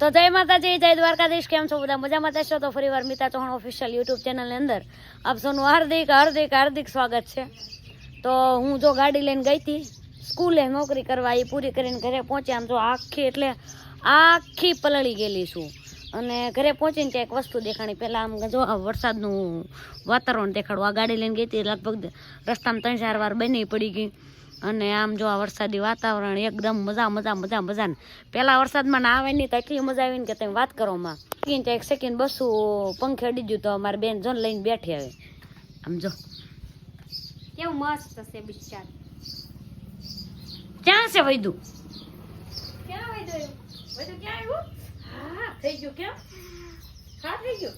તો જય માતાજી, જય દ્વારકાધીશ, કેમ છો બધા? મજામાં થશો તો ફરી વાર મિતા ચૌહાણ ઓફિશિયલ યુટ્યુબ ચેનલની અંદર આપ સૌનું હાર્દિક હાર્દિક હાર્દિક સ્વાગત છે. તો હું જો ગાડી લઈને ગઈ હતી, સ્કૂલે નોકરી કરવા એ પૂરી કરીને ઘરે પહોંચ્યા આમ જો આખી એટલે આખી પલળી ગયેલી છું. અને ઘરે પહોંચીને ત્યાં એક વસ્તુ દેખાણી. પહેલાં આમ જો આ વરસાદનું વાતાવરણ દેખાડું. આ ગાડી લઈને ગઈ હતી, લગભગ રસ્તામાં ત્રણ ચાર વાર બની પડી ગઈ. અને આમ જો આ વરસાદી વાતાવરણ એકદમ મજા મજા મજા મજા ને પહેલાં વરસાદમાં ના આવે નહીં તો એટલી મજા આવી ને કે તમે વાત કરો માં. સેકન્ડ એક સેકન્ડ બસું પંખે અડી ગયું તો અમારે બેન જો લઈને બેઠી આવે આમ જો. કેવું મસ્ત છે બિચાર. ક્યાં છે વૈદુ? ક્યાં વૈદુ વૈદુ ક્યાં આવ્યું? હા થઈ ગયું કેમ? હા થઈ ગયું.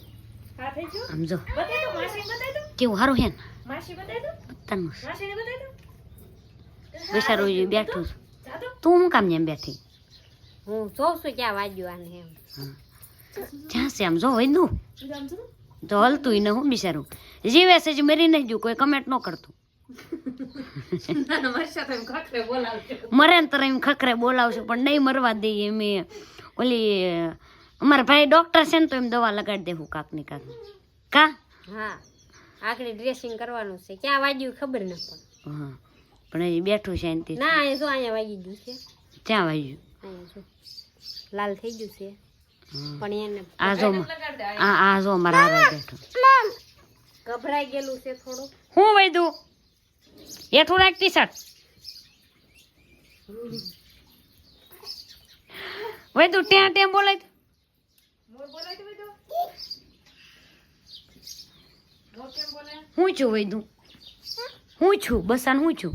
હા થઈ ગયું. આમ બતાવી દો માસી બતાવી દો. કેવું સારું હે માસી બતાવી દો. બધાનું માસીને બતાવી દો. બેસારું જોઈએ બેઠું છું. તું હું કામ એમ બેઠી? હું જોઉં છું ક્યાં વાગ્યું આને એમ. જ્યાં છે આમ જો વૈદુ આમ તો. હલતું ન હું બિચારું. જીવે છે જ મરી નહીં ગયું કોઈ કમેન્ટ ન કરતું. મારી ને તરત એમ ખખરે બોલાવશું પણ નહીં મરવા દઈએ એમ ઓલી અમારા ભાઈ ડોક્ટર છે ને તો એમ દવા લગાડી દેવું કાકની કાક. કા? હા આખરી ડ્રેસિંગ કરવાનું છે. ક્યાં વાગ્યું ખબર ન પડે. હા. પણ હજી બેઠું છે એનથી. ના અહીં શું અહીંયા વાગી ગયું છે. ક્યાં વાગ્યું? લાલ થઈ ગયું છે. પણ એને આ જો આ આ જો મારા હારે બેઠો. ગભરાઈ ગયેલું છે થોડું હું વૈદું હેઠું રાખ ટી શર્ટ વૈદું ત્યાં ત્યાં બોલાય હું છું વૈદું હું છું બસાન હું છું?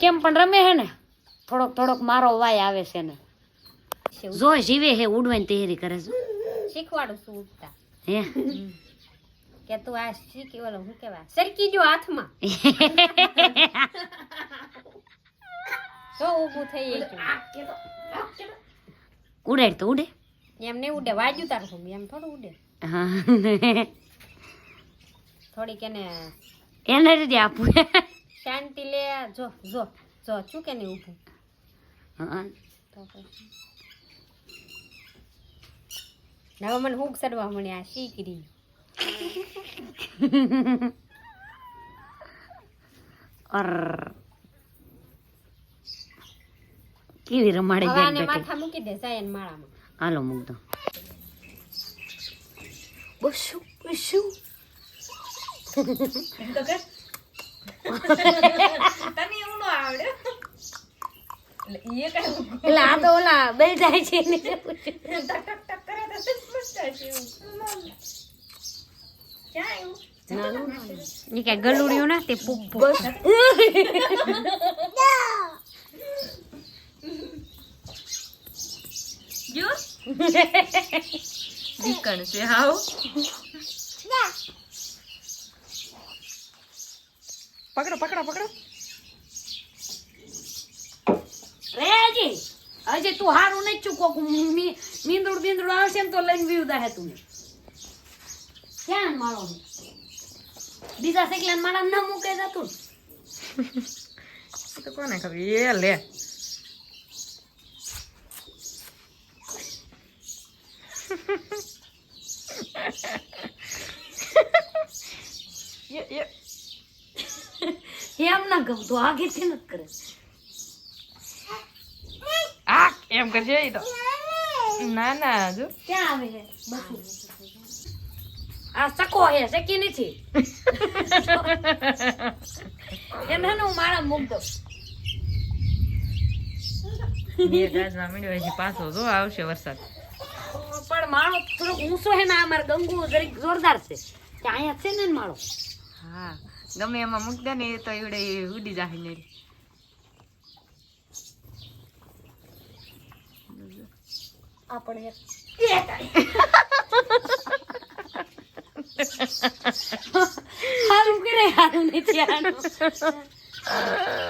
કેમ પણ રમે હે ને? થોડોક થોડોક મારો વાય આવે છે ને. જો જીવે હે ઉડવાની તૈયારી કરે છે. શીખવાડું છું ઉડતા. હે? કે તું આ શીખી ઓલો શું કેવા સરકી જો હાથમાં. તો ઊભું થઈ ગયું. ઉડે તો ઉડે. એમ નહીં ઉડે વાજ્યું તારું એમ થોડું ઉડે. હા. થોડીક એને એનર્જી આપું. શાંતિ લે. જો જો જો શું કે નહીં ઊભું? હા. તો પછી. હવે મને હુક ચડવા મળ્યા આ શીકરી અર. કેવી રમાડે આને માથા મૂકી દે સાયન માળામાં. હાલો મૂક દો. બસુ બસુ એટલે આ તો ઓલા બે જાય છે ને એ કઈ ગલુડિયું ના તે પૂપ પૂપ દીકણ છે હાવ પકડો પકડો પકડો. રેજી હજી તું હારું નહીં ચૂકો મીંદુડ બીંદુડ આવશે ને તો લઈને વિવદા હે તું. ક્યાં મારો? બીજા સેકલા મારા ના મૂકે જતું તો. કોને ખબર? એ લે. એ ના ગમતું આગેથી નથી કરે આ એમ કરજે એ તો. ના ના જો. ક્યાં આવે છે આ સકો હે સકી નથી. એને હે માળા મૂક દઉં. બે ગાજમાં મીડ્યો છે પાછો જો આવશે વરસાદ. પણ માળો થોડોક ઊંચો છે ને અમારે મારે ગંગુ જરીક જોરદાર છે. કે અહીંયા છે ને માળો? હા. ગમે એમાં મૂકી દે ને એ તો એવડે ઉડી જાય ને આપણે હારું કરે હારું નથી આનું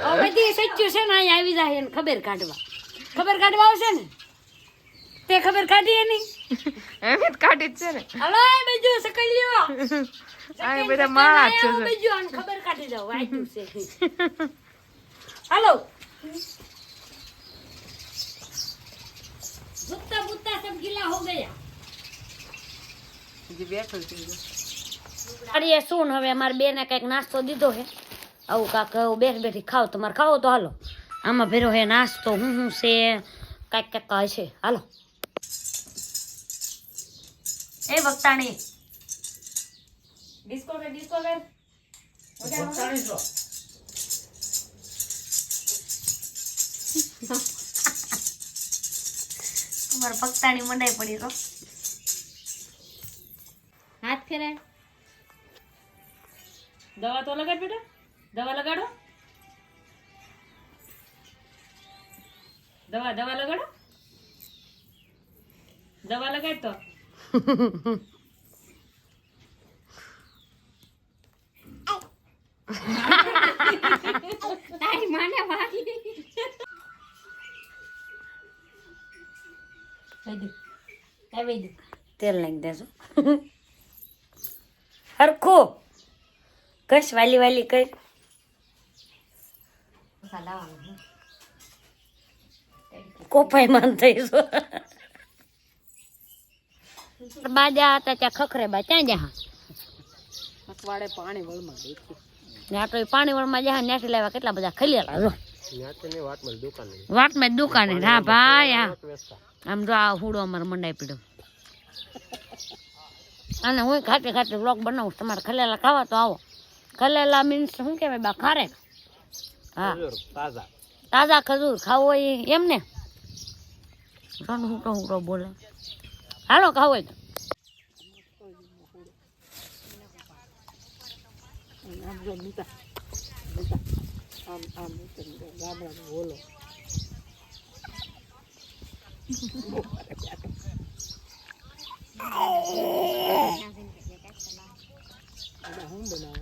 હવે બધી સચ્યું છે ને અહીંયા આવી જાય એને ખબર કાઢવા. ખબર કાઢવા આવશે ને? તે ખબર કાઢી એની જ કાઢી જ છે ને. હલો બીજું સકલ્યો આ બધા માળા જ છે બીજું આને ખબર કાઢી દઉં વાંચ્યું છે હાલો. ભૂતતા ભૂતતા સબ ગીલા હો ગયા. હજી બેઠું છે અરે શું ને હવે અમારે બેને કંઈક નાસ્તો દીધો છે આવું કાંક બેઠ બેઠી ખાવ તમારે ખાવો તો હાલો. આમાં ભેરો હે નાસ્તો હું હું છે કાંઈક કાંઈક છે. હાલો. એ વક્તાણી. ડિસ્કો કર ડિસ્કો કર. તમારે પગતાણી મંડાઈ પડી તો. હાથ ફેરાય. દવા તો લગાડ બેટા. દવા લગાડો. દવા દવા લગાડો. દવા લગાડ તો. તારી માને વાગી તેલ નાખી દેજો. હરખું. કશ વાલી વાલી કઈ. કોપાઈ માન થઈશું બાજા હતા ત્યાં ખખરે બા ત્યાં જા વાડે પાણી વળમાં દેખી. ને તો પાણી વળમાં જા નેટી લેવા કેટલા બધા ખલેલા લાવ્યો વાટમાં દુકાને હા ભાઈ હા. આમ જો આ હુડો અમારે મંડાઈ પીડો. અને હું ખાતે ખાતે બ્લોગ બનાવું તમારે ખલેલા ખાવા તો આવો. ખલેલા મીન્સ શું કહેવાય બા ખારે? હા. તાજા. ખજૂર ખાવો હોય એમ ને? હુંટો હુંટો બોલે. હાલો ખાવો હોય તો હું બનાવું